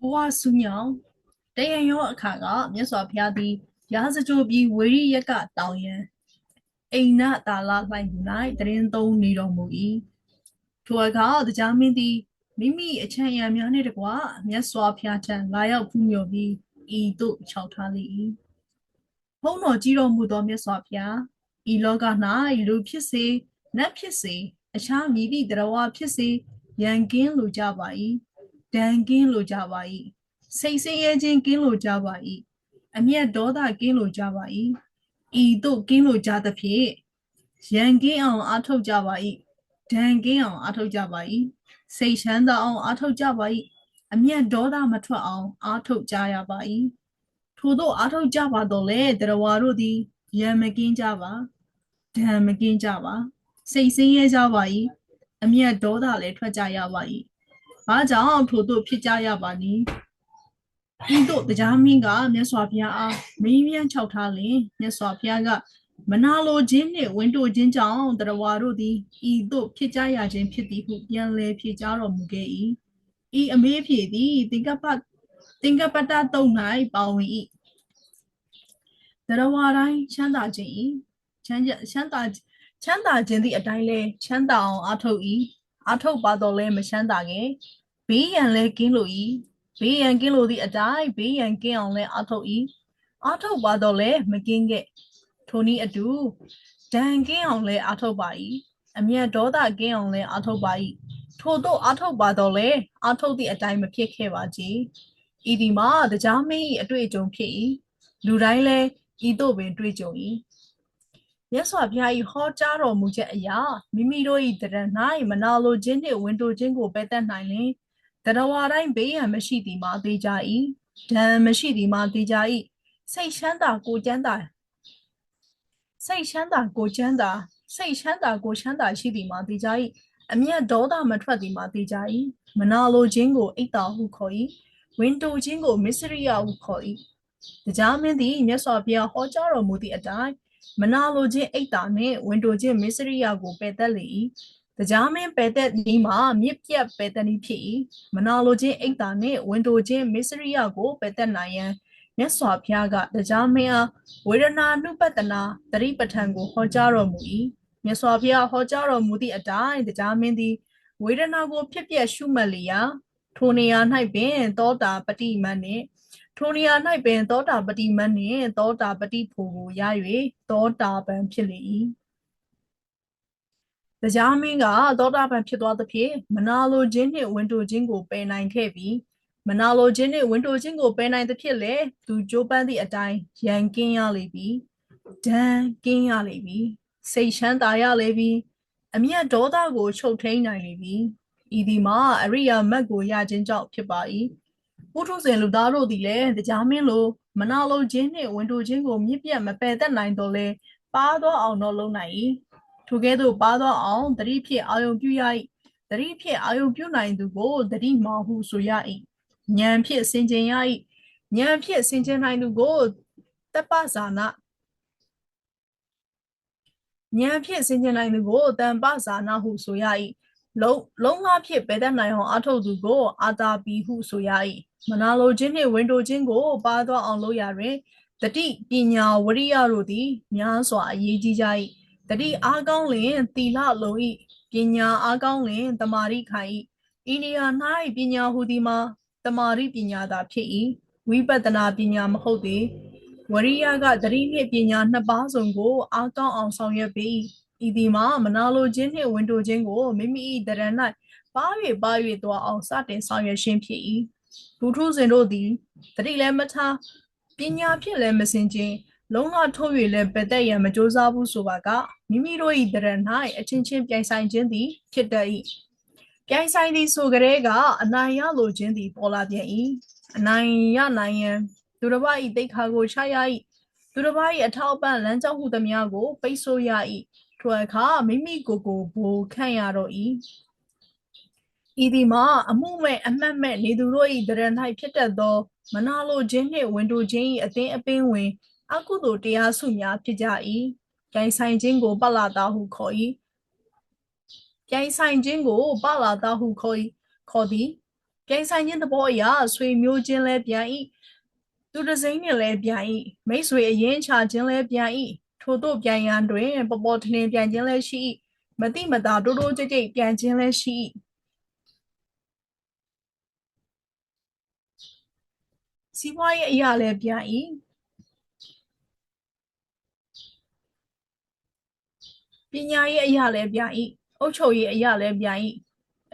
ဘဝဆုညောင်တယံရောအခါကမြတ်စွာဘုရားသည်ရာဇကြိုပြီးဝေရိယကတောင်ယံအိန္နတာလလှိုင်၌တရင်သုံးနေတော်မူ၏ထိုအခါတရားမင်းသည်မိမိအချမ်းရံများနှင့်တကွမြတ်စွာဘုရားထံလာရောက်ဖူးမြော်ပြီးဤသို့ခြောက်ထားလေ၏ဘုန်းတော်ကြီးတော်မူသောမြတ်စွာဘုရားဤလောက၌လူဖြစ်စေနတ်ဖြစ်စေအခြားမည်သည့်တရားဝဖြစ်စေရန်ကင်းလိုကြပါ၏ ဒဏ်ကင်းလိုကြပါ၏စိတ်ဆင်းရဲခြင်းကင်းလိုကြပါ၏အမျက်ဒေါသကင်းလိုကြပါ၏ဤသို့ကင်းလိုကြသဖြင့်ရန်ကင်းအောင်အားထုတ်ကြပါ၏ဒဏ်ကင်းအောင်အားထုတ်ကြပါ၏စိတ်ချမ်းသာအောင်အားထုတ်ကြပါ၏အမျက်ဒေါသမထွက်အောင်အားထုတ်ကြရပါ၏ထို့သောအားထုတ်ကြပါတော့လေတရားဝါတို့သည်ရန်မကင်းကြပါဒဏ်မကင်းကြပါစိတ်ဆင်းရဲကြပါ၏အမျက်ဒေါသလည်းထွက်ကြရပါ၏ ဘာကြောင့်ထို့သို့ဖြစ်ကြရပါနည်းဤသို့တရားမင်းကမြတ်စွာဘုရားအားမင်းမြန်းချောက်ထားလင်မြတ်စွာဘုရားကမနာလိုခြင်းနှင့်ဝင်တိုခြင်းကြောင့်တရားဝါတို့သည်ဤသို့ဖြစ်ကြရခြင်းဖြစ်သည်ဟုပြန်လည်ဖြေကြားတော်မူခဲ့၏ဤအမေးဖြေသည်သင်္ကပ္ပသင်္ကပ္ပတတုံ၌ပါဝင်၏တရားဝါတိုင်းချမ်းသာခြင်း၏ချမ်းချမ်းသာချမ်းသာခြင်းသည့်အတိုင်းလဲချမ်းသာအောင်အထုတ်၏အထုတ်ပါတော့လဲမချမ်းသာခဲ့ ဘေးရန်လဲကင်းလို့၏ဘေးရန်ကင်းလို့သည့်အတိုင်းဘေးရန်ကင်းအောင်လဲအထုတ်၏အထုတ်ပါတော့လဲမကင်းခဲ့ထိုနည်းအတူဒဏ်ကင်းအောင်လဲအထုတ်ပါ၏အမျက်ဒေါသကင်းအောင်လဲအထုတ်ပါ၏ထို့သောအထုတ်ပါတော့လဲအထုတ်သည့်အတိုင်းမဖြစ်ခဲ့ပါကြဤဒီမှာတရားမင်း၏အတွေ့အကြုံဖြစ်၏လူတိုင်းလဲဤသို့ပင်တွေ့ကြုံ၏မြတ်စွာဘုရား၏ဟောကြားတော်မူချက်အရာမိမိတို့၏တရ၌မနာလိုခြင်းနှင့်ဝင်တိုခြင်းကိုပယ်တတ်နိုင်လင် တရဝါတိုင်းဘေးရန်မရှိသည်မှာသိကြ၏ဒဏ်မရှိသည်မှာသိကြ၏စိတ်ချမ်းသာကိုချမ်းသာစိတ်ချမ်းသာကိုချမ်းသာစိတ်ချမ်းသာကိုချမ်းသာရှိသည်မှာသိကြ၏အမျက်ဒေါသမထွက်သည်မှာသိကြ၏မနာလိုခြင်းကိုအိတ်တာဟုခေါ်၏ဝင်တိုခြင်းကိုမစ္စရိယဟုခေါ်၏တရားမင်းသည်မြတ်စွာဘုရားဟောကြားတော်မူသည့်အတိုင်းမနာလိုခြင်းအိတ်တာနှင့်ဝင်တိုခြင်းမစ္စရိယကိုပယ်တတ်လေ၏ တရားမင်းပယ်သက်ဒီမှာမြစ်ပြတ်ပယ်သက်နည်းဖြစ်၏မနာလိုခြင်းအိတ်တာနှင့်ဝင်တိုခြင်းမစ္စရိယကိုပယ်သက်နိုင်ရန်မြတ်စွာဘုရားကတရားမင်းအားဝေဒနာနုပတနာတတိပဋ္ဌာန်ကိုဟောကြားတော်မူ၏မြတ်စွာဘုရားဟောကြားတော်မူသည့်အတိုင်းတရားမင်းသည်ဝေဒနာကိုဖြစ်ပြရှုမှတ်လျာထိုနေရာ၌ပင်သောတာပတိမတ်နှင့်ထိုနေရာ၌ပင်သောတာပတိမတ်နှင့်သောတာပတိဖို့ကိုရ၍သောတာပန်ဖြစ်လေ၏ တရားမင်းကသောတာပန်ဖြစ်သွားသဖြင့်မနာလိုခြင်းနှင့်ဝင်တိုခြင်းကိုပယ်နိုင်ခဲ့ပြီးမနာလိုခြင်းနှင့်ဝင်တိုခြင်းကိုပယ်နိုင်သဖြင့်လေသူကြိုးပမ်းသည့်အတိုင်းရန်ကင်းရလေပြီဒဏ်ကင်းရလေပြီစိတ်ချမ်းသာရလေပြီအမျက်ဒေါသကိုချုပ်ထိန်နိုင်လေပြီဤဒီမှာအရိယာမတ်ကိုရခြင်းကြောင့်ဖြစ်ပါ၏ပုထုဇဉ်လူသားတို့သည်လည်းတရားမင်းလိုမနာလိုခြင်းနှင့်ဝင်တိုခြင်းကိုမြင့်ပြတ်မပယ်တတ်နိုင်တော့လဲပါသောအောင်တော့လုံနိုင်၏ ထိုကဲ့သို့ပါသောအောင်တတိဖြစ်အာယုံပြုရ၏တတိဖြစ်အာယုံပြုနိုင်သူကိုတတိမောဟုဆိုရ၏ဉာဏ်ဖြစ်စင်ကြင်ရ၏ဉာဏ်ဖြစ်စင်ကြင်နိုင်သူကိုတပ္ပဇာနာဉာဏ်ဖြစ်စင်ကြင်နိုင်သူကိုတန်ပဇာနာဟုဆိုရ၏လုံးလုံးကားဖြစ်ပေတတ်နိုင်အောင်အထုတ်သူကို အာတာပီဟုဆိုရ၏မနာလိုခြင်းနှင့်ဝင်တိုခြင်းကိုပါသောအောင်လုပ်ရတွင်တတိပညာဝရိယတို့သည်များစွာအရေးကြီးကြ၏ တတိအားကောင်းလင်သီလလုံ၏ပညာအားကောင်းလင်တမာရိခိုင်၏ဤနေရာ၌ပညာဟူသည်မှာတမာရိပညာသာဖြစ်၏ဝိပဿနာပညာမဟုတ်သည်ဝရိယကတတိနှင့်ပညာနှစ်ပါးစုံကိုအားကောင်းအောင်ဆောင်ရွက်ပေ၏ဤဒီမှာမနာလိုခြင်းနှင့်ဝင်တိုခြင်းကိုမိမိ၏တရဏ၌ပါ၍ပါ၍သွားအောင်စတင်ဆောင်ရွက်ခြင်းဖြစ်၏လူထုစဉ်တို့သည်တတိလည်းမထားပညာဖြင့်လည်းမစင်ခြင်း လုံးဝထုတ်၍လည်းပက်သက်ရန်မကြိုးစားဘူးဆိုပါကမိမိတို့၏တရဏ၌အချင်းချင်းပြိုင်ဆိုင်ခြင်းသည်ဖြစ်တတ်၏ပြိုင်ဆိုင်သည်ဆိုကြတဲ့ကအနိုင်ရလိုခြင်းသည်ပေါ်လာပြန်၏အနိုင်ရနိုင်ရန်သူတစ်ပါး၏တိတ်ခါကိုချရ၏သူတစ်ပါး၏အထောက်အပံ့လမ်းကြောင်းဟုသမျှကို ပိတ်ဆို့ရ၏ထိုအခါမိမိကိုယ်ကိုဘူခန့်ရတော့၏ဤဒီမှာအမှုမဲ့အမှတ်မဲ့နေသူတို့၏တရ၌ဖြစ်တတ်သော မနာလိုခြင်းနှင့်ဝင်တိုခြင်း၏အသင်းအပင်းဝင် အကုသိုလ်တရားစုများဖြစ်ကြ၏ကြိုင်ဆိုင်ခြင်းကိုပလာတာဟုခေါ်၏ကြိုင်ဆိုင်ခြင်းကိုပလာတာဟုခေါ်၏ခေါ်သည်ပြိုင်ဆိုင်ခြင်းသဘောအရာဆွေမျိုးချင်းလဲပြန်ဤသူတစိမ့်နဲ့လဲပြန်ဤမိတ်ဆွေအရင်ချခြင်းလဲပြန်ဤထို့သို့ပြန်ရန်တွင် ပေါ်ပေါ်ထင်ထင်ပြန်ခြင်းလဲရှိဤမတိမတာတိုးတိုးကြိတ်ကြိတ်ပြန်ခြင်းလဲရှိဤစီးပွားရေးအရာလဲပြန် ပညာရေးအရာလဲပြန်ဤအုပ်ချုပ်ရေးအရာလဲပြန်ဤ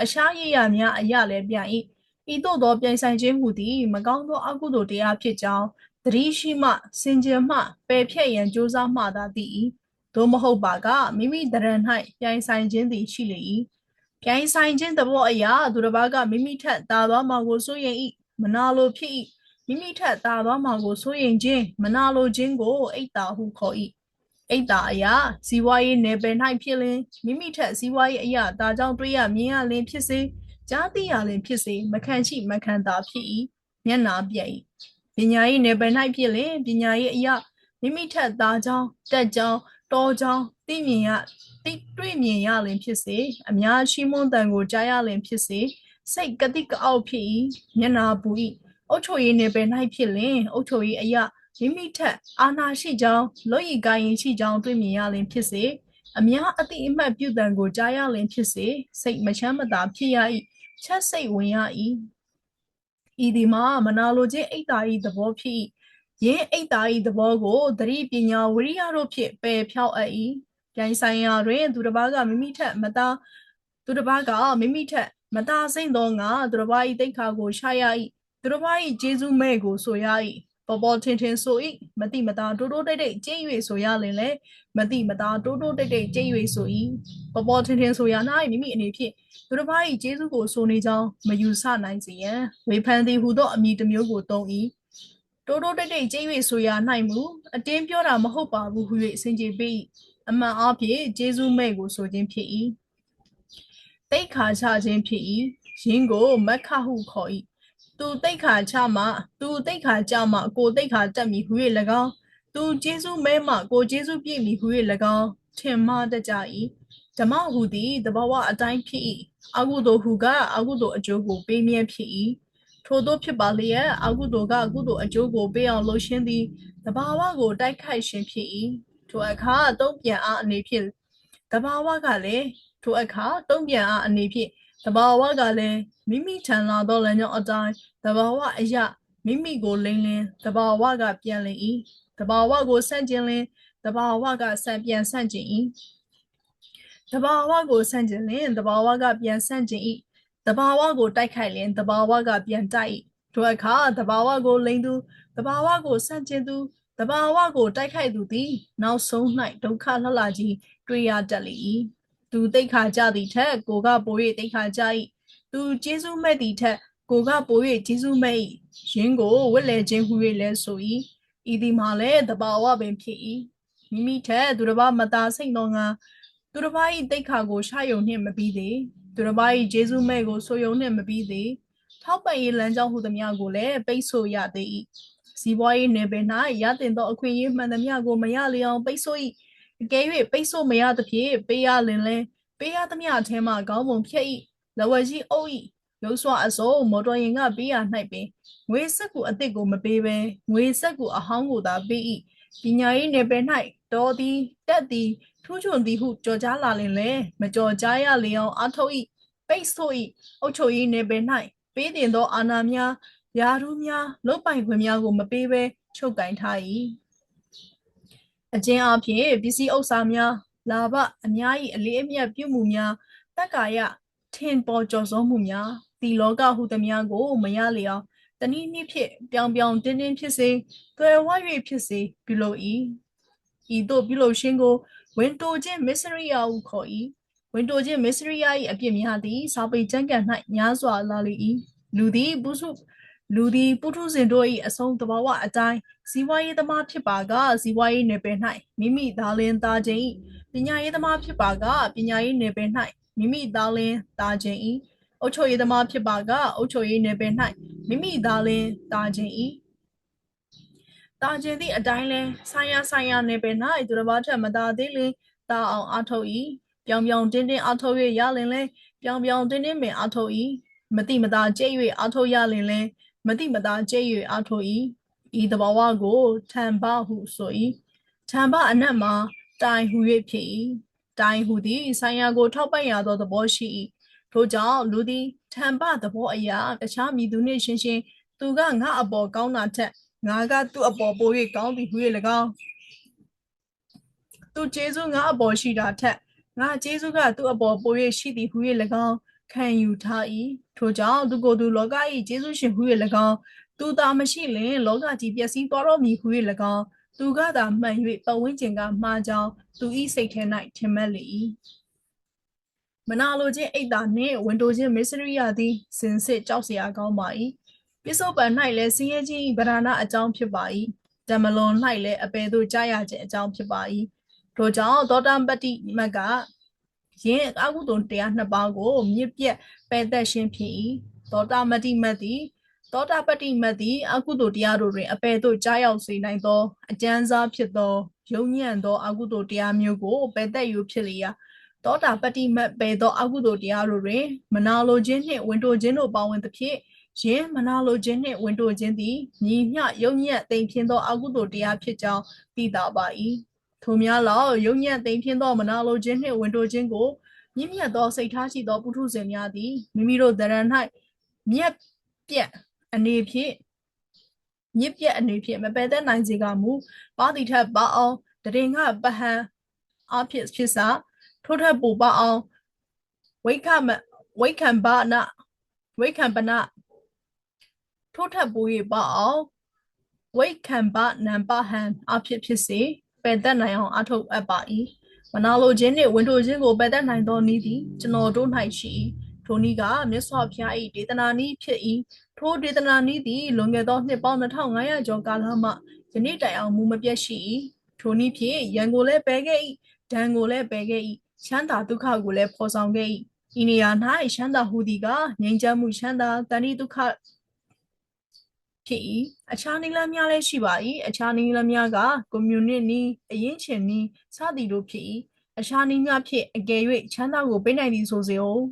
အရှားရေးရများအရာလဲပြန်ဤဤသို့သောပြိုင်ဆိုင်ခြင်းဟူသည်မကောင်းသောအကုသိုလ်တရားဖြစ်ကြောင်းသတိရှိမှစင်ကြယ်မှပယ်ဖြတ်ရန်ကြိုးစားမှသာသိ၏သို့မဟုတ်ပါကမိမိတရံ၌ပြိုင်ဆိုင်ခြင်းသည်ရှိလေ၏ပြိုင်ဆိုင်ခြင်းသဘောအရာသူတစ်ပါးကမိမိထက်သာသွားမှာကိုစိုးရင်၏မနာလိုဖြစ်၏မိမိထက်သာသွားမှာကိုစိုးရင်ခြင်းမနာလိုခြင်းကိုအိတ်တာဟုခေါ်၏ အိတ်တာအရာဇီဝရေးနယ်ပယ်၌ဖြစ်လင်မိမိထက်ဇီဝရေးအရာဒါကြောင့်တွေးရမြင်ရလင်ဖြစ်စေကြားသိရလင်ဖြစ်စေမခံရှိမခံတာဖြစ်၏မျက်နာပြည့်၏ပညာရေးနယ်ပယ်၌ဖြစ်လင်ပညာရေးအရာမိမိထက်သားကြောင်းတက်ကြောင်းတောကြောင်းသိမြင်ရသိတွေ့မြင်ရလင်ဖြစ်စေအများရှိမွန်းတန်ကိုကြားရလင်ဖြစ်စေစိတ်ကတိကအောက်ဖြစ်၏မျက်နာပူ၏အုတ်ချိုရေးနယ်ပယ်၌ဖြစ်လင်အုတ်ချိုရေးအရာ မိမိထက်အာနာရှိကြောင်းလွတ်ရည်ကိုင်းရင်ရှိကြောင်းတွေ့မြင်ရလင်ဖြစ်စေအများအတိအမှတ်ပြုတံကိုကြားရလင်ဖြစ်စေစိတ်မချမ်းမသာဖြစ်ရ၏ချက်စိတ်ဝင်ရ၏ဤဒီမှာမနာလိုခြင်းအိတ်တာ၏သဘောဖြစ်၏ယင်းအိတ်တာ၏သဘောကိုသတိပညာဝိရိယတို့ဖြင့်ပယ်ဖြောက်အပ်၏ပြိုင်ဆိုင်ရာတွင် သူတစ်ပါးကမိမိထက်မသာသူတစ်ပါးကမိမိထက်မသာစိမ့်သောငါသူတစ်ပါး၏တိတ်ခါကိုရှာရ၏သူတစ်ပါး၏ဂျေဇုမဲ့ကိုဆိုရ၏ ပေါ်ပေါ်ထင်ထင်ဆို၏မတိမတာတိုးတိုးတိတ်တိတ်ကျင်း၍ဆိုရလင်လေမတိမတာတိုးတိုးတိတ်တိတ်ကျင်း၍ဆို၏ပေါ်ပေါ်ထင်ထင်ဆိုရ၌မိမိအနေဖြင့်သူတစ်ပါး၏ဂျေဇုကိုဆိုနေကြောင်းမယူဆနိုင်စေရန်ဝေဖန်သည်ဟူသောအမည်တစ်မျိုးကိုသုံး၏တိုးတိုးတိတ်တိတ်ကျင်း၍ဆိုရ၌မူအတင်းပြောတာမဟုတ်ပါဘူးဟု၍အစဉ်ကြေပေ၏အမှန်အဖြစ်ဂျေဇုမဲ့ကိုဆိုခြင်းဖြစ်၏တိတ်ခါချခြင်းဖြစ်၏ယင်းကိုမက္ခဟုခေါ်၏ သူတိတ်ခါချမှသူတိတ်ခါကြမှကိုတိတ်ခါတက်မည်ဟု၍၎င်းသူဂျေစုမဲမှကိုဂျေစုပြည့်မည်ဟု၍၎င်းထင်မှားတကြ၏ဓမ္မဟုသည်တဘာဝအတိုင်းဖြစ်၏အကုသိုလ်ဟုကအကုသိုလ်အကျိုးကိုပေးမြဲဖြစ်၏ထို့သောဖြစ်ပါလျက်အကုသိုလ်ကကုသိုလ်အကျိုးကိုပေးအောင်လှုပ်ရှင်းသည်တဘာဝကိုတိုက်ခိုက်ခြင်းဖြစ်၏ထိုအခါတုံးပြန်အားအနေဖြင့်တဘာဝကလည်းထိုအခါတုံးပြန်အားအနေဖြင့် တဘာဝကလည်းမိမိထံလာသောလမ်းကြောင်းအတိုင်းတဘာဝအရာမိမိကိုလိမ့်လင်းတဘာဝကပြန်လည်၏တဘာဝကိုဆန့်ကျင်လင်းတဘာဝကဆန့်ပြန်ဆန့်ကျင်၏တဘာဝကိုဆန့်ကျင်လင်းတဘာဝကပြန်ဆန့်ကျင်၏တဘာဝကိုတိုက်ခိုက်လင်းတဘာဝကပြန်တိုက်၏ထိုအခါတဘာဝကိုလိမ့်သူတဘာဝကိုဆန့်ကျင်သူတဘာဝကိုတိုက်ခိုက်သူသည် နောက်ဆုံး၌ဒုက္ခလှလှကြီးတွေ့ရတတ်လေ၏ သူတိတ်ခါကြသည်ထက်ကိုကပို၍တိတ်ခါကြ၏သူကျေးဇူးမဲ့သည်ထက်ကိုကပို၍ကျေးဇူးမဲ့၏ယင်းကိုဝက်လဲခြင်းဟူ၍လဲဆို၏ဤသည်မှာလည်းတဘာဝပင်ဖြစ်၏မိမိထက်သူတစ်ပါးမသာစိတ်တော်ငါသူတစ်ပါး၏တိတ်ခါကိုရှာယုံနှင့်မပြီးသေးသူတစ်ပါး၏ဂျေဇုမဲ့ကိုဆိုယုံနှင့်မပြီးသေးထောက်ပံ့ရေးလမ်းကြောင်းဟုသမျှကိုလည်းပိတ်ဆို့ရသေး၏စီးပွားရေးနယ်ပယ်၌ရတင်သောအခွင့်အရေးမှန်သမျှကိုမရလျောင်ပိတ်ဆို့၏ အကယ်၍ပိတ်ဆို့မရသဖြင့်ပေးရလင်လဲပေးရသမျှအထဲမှခေါင်းပုံဖြတ်၏လဝကြီးအုပ်၏ရုပ်စွာအစုံမော်တော်ယာဉ်ကပေးရ၌ပင်ငွေဆက်ကူအစ်စ်ကိုမပေးဘဲငွေဆက်ကူအဟောင်းကိုသာပေး၏ပညာရေးနယ်ပယ်၌တော်သည်တက်သည်ထူးချွန်သည်ဟုကြော်ကြားလာလင်လဲမကြော်ကြားရလျောင်းအထုတ်၏ပိတ်ဆို့၏အုတ်ချုပ်ရေးနယ်ပယ်၌ပေးတင်သောအာဏာများယာရုများလုတ်ပိုင်ခွင့်များကိုမပေးဘဲချုပ်ကင်ထား၏ အကျဉ်းအဖြစ်ပစ္စည်းဥစ္စာများလာဘအများ၏အလေးအမြတ်ပြုမှုများတက္ကာယထင်ပေါ်ကျော်စောမှုများဒီလောကဟုသမျှကိုမရလျောင်းတနည်းနည်းဖြင့်ပြောင်ပြောင်တင်းတင်းဖြစ်စေသွယ်ဝ၍ဖြစ်စေပြုလို့၏ဤသို့ပြုလို့ရှင်ကိုဝင်တိုခြင်းမစ္စရိယဟုခေါ်၏ဝင်တိုခြင်းမစ္စရိယ၏အပြစ်များသည်စာပေကျမ်းဂန်၌များစွာလာလေ၏လူသည်ပုစု လူသည်ပုထုဇဉ်တို့၏အဆုံးတဘာဝအတိုင်းဇီဝရေးသမားဖြစ်ပါကဇီဝရေးနယ်ပယ်၌မိမိသားလင်းသားခြင်း၏ပညာရေးသမားဖြစ်ပါကပညာရေးနယ်ပယ်၌မိမိသားလင်းသားခြင်း၏အုတ်ချုပ်ရေးသမားဖြစ်ပါကအုတ်ချုပ်ရေးနယ်ပယ်၌မိမိသားလင်းသားခြင်း၏တာခြင်းသည့်အတိုင်းလဲဆိုင်ရဆိုင်ရနယ်ပယ်၌သူတစ်ပါးထက်မသာသေးလင်တာအောင်အထုတ်၏ပြောင်ပြောင်တင်းတင်းအထုတ်၍ရလင်လဲပြောင်ပြောင်တင်းတင်းပင်အထုတ်၏မတိမတာကျဲ၍အာထုတ်ရလင်လဲ မတိမတာကျဲ၍အာထုတ်၏ဤတဘာဝကိုထံပဟုဆို၏ထံပအနက်မှာတိုင်ဟု၍ဖြစ်၏တိုင်ဟုသည်ဆိုင်ရာကိုထောက်ပံ့ရသောသဘောရှိ၏ထို့ကြောင့်လူသည်ထံပသဘောအရာတခြားမည်သူနှင့်ရှင်းရှင်းသူကငါအပေါ်ကောင်းတာထက်ငါကသူ့အပေါ်ပို၍ကောင်းသည်ဟု၍၎င်းသူကျေးဇူးငါအပေါ်ရှိတာထက်ငါကျေးဇူးကသူ့အပေါ်ပို၍ရှိသည်ဟု၍၎င်း ခံယူထား၏ထို့ကြောင့်သူကိုယ်သူလောက၏ကျေးဇူးရှင်ဟု၍၎င်းသူသာမရှိလင်လောကကြီးပျက်စီးသွားတော့မည်ဟု၍၎င်းသူကသာမှန်၍ပတ်ဝန်းကျင်ကမှားကြောင်းသူ၏စိတ်ထဲ၌ထင်မှတ်လေ၏မနာလိုခြင်းအိတ်တာနှင့်ဝန်တိုခြင်းမစ္စရိယသည်စင်စစ်ကြောက်စရာကောင်းပါ၏ပစ္စုပန်၌လည်းစင်းရဲခြင်း၏ဗဒနာအကြောင်းဖြစ်ပါ၏တမလွန်၌လည်းအပေသို့ကြားရခြင်းအကြောင်းဖြစ်ပါ၏ထို့ကြောင့်သောတံပတ္တိမတ်က ယင်းအကုသိုလ်တရားနှစ်ပါးကိုမြစ်ပြက်ပယ်သက်ခြင်းဖြစ်၏သောတာမတ္တိမတ်သည်သောတာပတ္တိမတ်သည်အကုသိုလ်တရားတို့တွင်အပေသို့ကြားရောက်စေနိုင်သောအကျဉ်းစားဖြစ်သောယုံညံ့သောအကုသိုလ်တရားမျိုးကိုပယ်သက်ယူဖြစ်လျာသောတာပတ္တိမတ်ပယ်သောအကုသိုလ်တရားတို့တွင်မနာလိုခြင်းနှင့်ဝင်တိုခြင်းတို့ပါဝင်သဖြင့်ယင်းမနာလိုခြင်းနှင့်ဝင်တိုခြင်းသည်ညီမျှယုံညံ့သိမ်ဖြင်းသောအကုသိုလ်တရားဖြစ်ကြောင်းသိသာပါ၏ ထိုများလောက်ယုံညံ့သိမ်ဖြင်းသောမနာလိုခြင်းနှင့်ဝင်တိုခြင်းကိုမြင့်မြတ်သောစိတ်ထားရှိသောပုထုဇဉ်များသည်မိမိတို့တရဏ၌မြက်ပြက်အနေဖြင့်မြစ်ပြက်အနေဖြင့်မပယ်သက်နိုင်စေကမူပါတိထက်ပါအောင်တရင်ကပဟံအဖြစ်ဖြစ်စာထို့ထက်ပိုပါအောင်ဝိခမဝိခံဘာနဝိခံပနထို့ထက်ပို၍ပါအောင်ဝိခံဘာနံပါဟံအဖြစ်ဖြစ်စေ ပယ်သက်နိုင်အောင်အထုတ်အပ်ပါ၏မနာလိုခြင်းနှင့်ဝန်တိုခြင်းကိုပယ်တတ်နိုင်သောနည်းသည်ကျွန်တော်တို့၌ရှိ၏ထိုနည်းကမြတ်စွာဘုရား၏ဒေသနာနည်းဖြစ်၏ထိုဒေသနာနည်းသည်လွန်ခဲ့သောနှစ်ပေါင်း2500ကျော်ကာလမှယနေ့တိုင်အောင်မူမပြတ်ရှိ၏ထိုနည်းဖြင့်ရန်ကိုလည်းပယ်ခဲ့၏ဒဏ်ကိုလည်းပယ်ခဲ့၏ချမ်းသာဒုက္ခကိုလည်းဖော်ဆောင်ခဲ့၏ဤနေရာ၌ချမ်းသာဟူသည်ကငြိမ်းချမ်းမှုချမ်းသာတဏှိဒုက္ခ ဖြစ်၏အခြားနည်းလမ်းများလည်းရှိပါ၏အခြားနည်းလမ်းများကကွန်မြူနစ်နည်းအရင်ချင်နည်းစသည်တို့ဖြစ်၏အခြားနည်းများဖြင့်အကယ်၍ချမ်းသာကိုပေးနိုင်သည်ဆိုစေဦး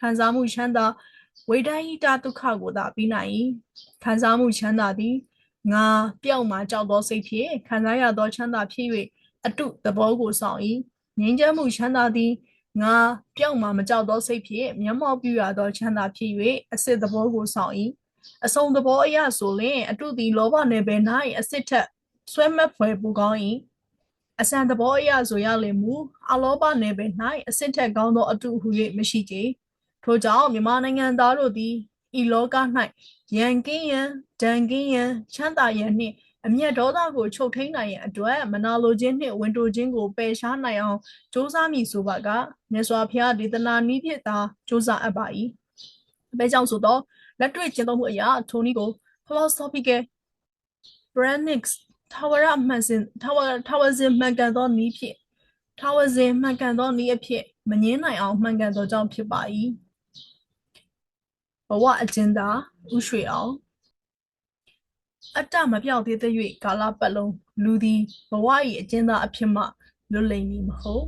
ခံစားမှုချမ်းသာဝိဒဟိတဒုက္ခကိုသာပြီးနိုင်၏ခံစားမှုချမ်းသာသည်ငါပျောက်မှကြောက်သောစိတ်ဖြင့်ခံစားရသောချမ်းသာဖြစ်၍အတုသဘောကိုဆောင်၏ငြိမ်းချမ်းမှုချမ်းသာသည်ငါပျောက်မှမကြောက်သောစိတ်ဖြင့်မျက်မှောက်ပြုရသောချမ်းသာဖြစ်၍အစစ်သဘောကိုဆောင်၏ အစုံသဘောအရဆိုလျှင်အတုသည်လောဘနယ်ပယ်၌အစစ်ထက်ဆွဲမက်ဖွယ်ပူကောင်း၏အစံသဘောအရဆိုရလင်မူအလောဘနယ်ပယ်၌အစစ်ထက်ကောင်းသောအတုဟု၍မရှိကြထို့ကြောင့်မြန်မာနိုင်ငံသားတို့သည်ဤလောက၌ရန်ကင်းရန်ဒဏ်ကင်းရန်ချမ်းသာရန်နှင့်အမျက်ဒေါသကိုချုပ်ထိန်နိုင်ရန်အတွက်မနာလိုခြင်းနှင့်ဝန်တိုခြင်းကိုပယ်ရှားနိုင်အောင်စ조사မည်ဆိုပါကမြတ်စွာဘုရားဒေသနာနည်းဖြင့်သာစ조사အပ်ပါ၏အပဲကြောင့်ဆိုတော့ လက်တွေ့ကျင့်သုံးမှုအရာထိုနည်းကို philosophical brandix ထာဝရမှန်စင်ထာဝရထာဝရစင်မှန်ကန်သောနည်းဖြင့်ထာဝရစင်မှန်ကန်သောနည်းအဖြစ်မငင်းနိုင်အောင်မှန်ကန်သောကြောင့်ဖြစ်ပါ၏ဘဝအကျဉ်းသာဥရွှေအောင်အတ္တမပြောက်သေးသ၍ကာလပတ်လုံးလူသည်ဘဝ၏အကျဉ်းသားအဖြစ်မှလွတ်လိမ့်မည်မဟုတ်